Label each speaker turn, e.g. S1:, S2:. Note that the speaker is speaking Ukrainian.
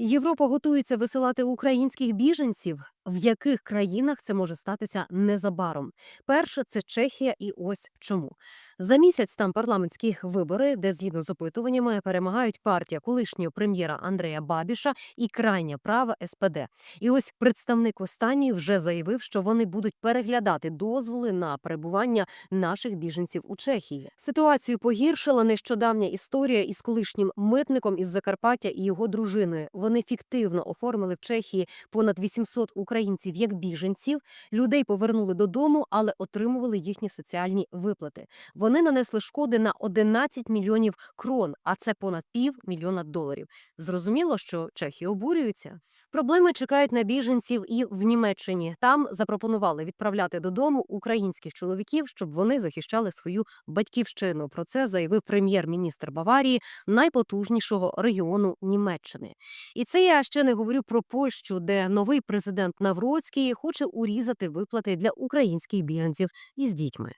S1: Європа готується висилати українських біженців. В яких країнах це може статися незабаром? Перше це Чехія, і ось чому. За місяць там парламентські вибори, де згідно з опитуваннями перемагають партія колишнього прем'єра Андрея Бабіша і крайня права СПД. І ось представник останньої вже заявив, що вони будуть переглядати дозволи на перебування наших біженців у Чехії. Ситуацію погіршила нещодавня історія із колишнім митником із Закарпаття і його дружиною. Вони фіктивно оформили в Чехії понад 800 українців як біженців. Людей повернули додому, але отримували їхні соціальні виплати. Вони нанесли шкоди на 11 мільйонів крон, а це понад пів мільйона доларів. Зрозуміло, що чехи обурюються. Проблеми чекають на біженців і в Німеччині. Там запропонували відправляти додому українських чоловіків, щоб вони захищали свою батьківщину. Про це заявив прем'єр-міністр Баварії, найпотужнішого регіону Німеччини. І це я ще не говорю про Польщу, де новий президент Навроцький хоче урізати виплати для українських біженців із дітьми.